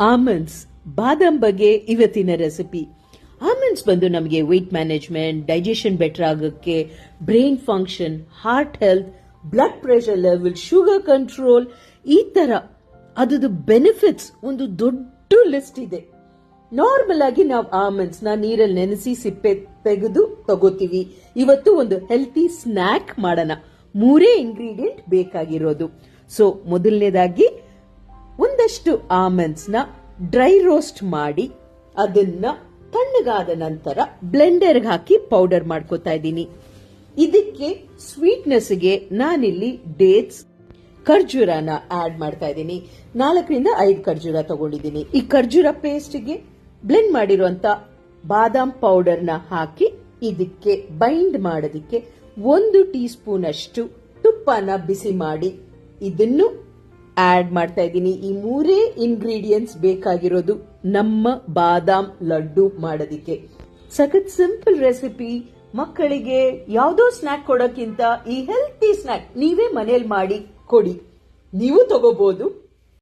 Almonds ಬಾದಾಮ್ ಬಗ್ಗೆ ಇವತ್ತಿನ recipe. Almonds ಬಂದು ನಮಗೆ ವೆಯ್ಟ್ ಮ್ಯಾನೇಜ್ಮೆಂಟ್ ಡೈಜೆಷನ್ ಬೆಟರ್ ಆಗೋಕ್ಕೆ brain function heart health blood pressure level sugar control ಈ ತರ ಅದರದು ಬೆನಿಫಿಟ್ಸ್ ಒಂದು ದೊಡ್ಡ ಲಿಸ್ಟ್ ಇದೆ. ನಾರ್ಮಲ್ ಆಗಿ ನಾವು ಆಮಂಡ್ಸ್ನ ನೀರಲ್ಲಿ ನೆನೆಸಿ ಸಿಪ್ಪೆ ತೆಗೆದು ತಗೋತೀವಿ. ಇವತ್ತು ಒಂದು ಹೆಲ್ತಿ ಸ್ನ್ಯಾಕ್ ಮಾಡೋಣ. ಮೂರೇ ಇಂಗ್ರೀಡಿಯೆಂಟ್ ಬೇಕಾಗಿರೋದು. ಸೊ ಮೊದಲನೇದಾಗಿ ಒಂದಷ್ಟು ಆಮಂಡ್ಸ್ನ ಡ್ರೈ ರೋಸ್ಟ್ ಮಾಡಿ ಅದನ್ನ ತಣ್ಣಗಾದ ನಂತರ ಬ್ಲೆಂಡರ್ಗೆ ಹಾಕಿ ಪೌಡರ್ ಮಾಡ್ಕೋತಾ ಇದ್ದೀನಿ. ಇದಕ್ಕೆ ಸ್ವೀಟ್ನೆಸ್ಗೆ ನಾನಿಲ್ಲಿ ಡೇಟ್ಸ್ ಖರ್ಜೂರನ ಆಡ್ ಮಾಡ್ತಾ ಇದ್ದೀನಿ. ನಾಲ್ಕರಿಂದ ಐದು ಖರ್ಜೂರ ತಗೊಂಡಿದ್ದೀನಿ. ಈ ಖರ್ಜೂರ ಪೇಸ್ಟ್ಗೆ ಬ್ಲೆಂಡ್ ಮಾಡಿರುವಂತ ಬಾದಾಮ್ ಪೌಡರ್ನ ಹಾಕಿ ಇದಕ್ಕೆ ಬೈಂಡ್ ಮಾಡೋದಕ್ಕೆ ಒಂದು ಟೀ ಸ್ಪೂನ್ ಅಷ್ಟು ತುಪ್ಪನ ಬಿಸಿ ಮಾಡಿ ಇದನ್ನು ಆಡ್ ಮಾಡ್ತಾ ಇದ್ದೀನಿ. ಈ ಮೂರೇ ಇಂಗ್ರೀಡಿಯೆಂಟ್ಸ್ ಬೇಕಾಗಿರೋದು ನಮ್ಮ ಬಾದಾಮ್ ಲಡ್ಡು ಮಾಡೋದಿಕ್ಕೆ. ಸಖತ್ ಸಿಂಪಲ್ ರೆಸಿಪಿ ಮಕ್ಕಳಿಗೆ ಯಾವುದೋ ಸ್ನಾಕ್ ಕೊಡೋಕ್ಕಿಂತ ಈ ಹೆಲ್ತಿ ಸ್ನಾಕ್ ನೀವೇ ಮನೇಲಿ ಮಾಡಿ ಕೊಡಿ. ನೀವು ತಗೋಬಹುದು